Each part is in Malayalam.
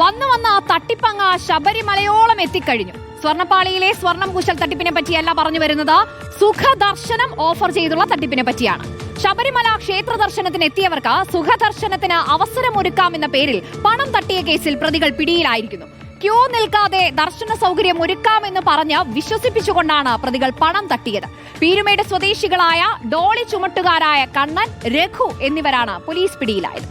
വന്നു വന്ന ആ തട്ടിപ്പങ്ങ ശബരിമലയോളം എത്തിക്കഴിഞ്ഞു. സ്വർണപ്പാളിയിലെ സ്വർണം കുശൽ തട്ടിപ്പിനെ പറ്റിയല്ല പറഞ്ഞു വരുന്നത്. സുഖദർശനം ഓഫർ ചെയ്തുള്ള തട്ടിപ്പിനെ പറ്റിയാണ്. ശബരിമല ക്ഷേത്ര ദർശനത്തിന് എത്തിയവർക്ക് സുഖദർശനത്തിന് അവസരമൊരുക്കാമെന്ന പേരിൽ പണം തട്ടിയ കേസിൽ പ്രതികൾ പിടിയിലായിരിക്കുന്നു. ക്യൂ നിൽക്കാതെ ദർശന സൗകര്യം ഒരുക്കാമെന്ന് പറഞ്ഞ് വിശ്വസിപ്പിച്ചുകൊണ്ടാണ് പ്രതികൾ പണം തട്ടിയത്. പീരുമേട് സ്വദേശികളായ ഡോളി ചുമട്ടുകാരായ കണ്ണൻ രഘു എന്നിവരാണ് പോലീസ് പിടിയിലായത്.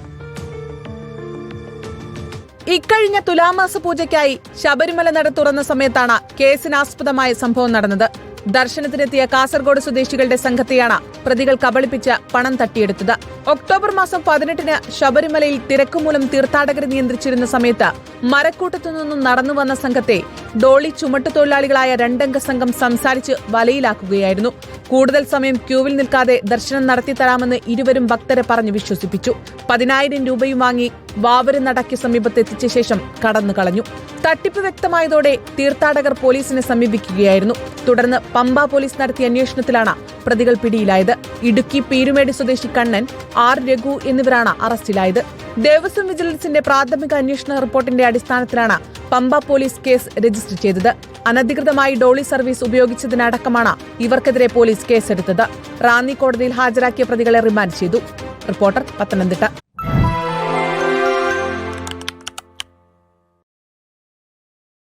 ഇക്കഴിഞ്ഞ തുലാമാസ പൂജയ്ക്കായി ശബരിമല നട തുറന്ന സമയത്താണ് കേസിനാസ്പദമായ സംഭവം നടന്നത്. ദർശനത്തിനെത്തിയ കാസർഗോഡ് സ്വദേശികളുടെ സംഘത്തെയാണ് പ്രതികൾ കബളിപ്പിച്ച് പണം തട്ടിയെടുത്തത്. ഒക്ടോബർ മാസം പതിനെട്ടിന് ശബരിമലയിൽ തിരക്കുമൂലം തീർത്ഥാടകരെ നിയന്ത്രിച്ചിരുന്ന സമയത്ത് മരക്കൂട്ടത്തു നിന്നും നടന്നു വന്ന സംഘത്തെ ഡോളി ചുമട്ടുതൊഴിലാളികളായ രണ്ടംഗ സംഘം സംസാരിച്ച് വലയിലാക്കുകയായിരുന്നു. കൂടുതൽ സമയം ക്യൂവിൽ നിൽക്കാതെ ദർശനം നടത്തി തരാമെന്ന് ഇരുവരും ഭക്തരെ പറഞ്ഞു വിശ്വസിപ്പിച്ചു. പതിനായിരം രൂപയും വാങ്ങി വാവര് സമീപത്തെത്തിച്ച ശേഷം കടന്നു കളഞ്ഞു. തട്ടിപ്പ് വ്യക്തമായതോടെ തീർത്ഥാടകർ പോലീസിനെ സമീപിക്കുകയായിരുന്നു. തുടർന്ന് പമ്പ പോലീസ് നടത്തിയ അന്വേഷണത്തിലാണ് പ്രതികൾ പിടിയിലായത്. ഇടുക്കി പീരുമേട് സ്വദേശി കണ്ണൻ ആർ രഘു എന്നിവരാണ് അറസ്റ്റിലായത്. ദേവസ്വം വിജിലൻസിന്റെ പ്രാഥമിക അന്വേഷണ റിപ്പോർട്ടിന്റെ അടിസ്ഥാനത്തിലാണ് പമ്പ പോലീസ് കേസ് രജിസ്റ്റർ ചെയ്തത്. അനധികൃതമായി ഡോളി സർവീസ് ഉപയോഗിച്ചതിനടക്കമാണ് ഇവർക്കെതിരെ പോലീസ് കേസെടുത്തത്. റാന്നി കോടതിയിൽ ഹാജരാക്കിയ പ്രതികളെ റിമാൻഡ് ചെയ്തു. റിപ്പോർട്ടർ പത്തനംതിട്ട.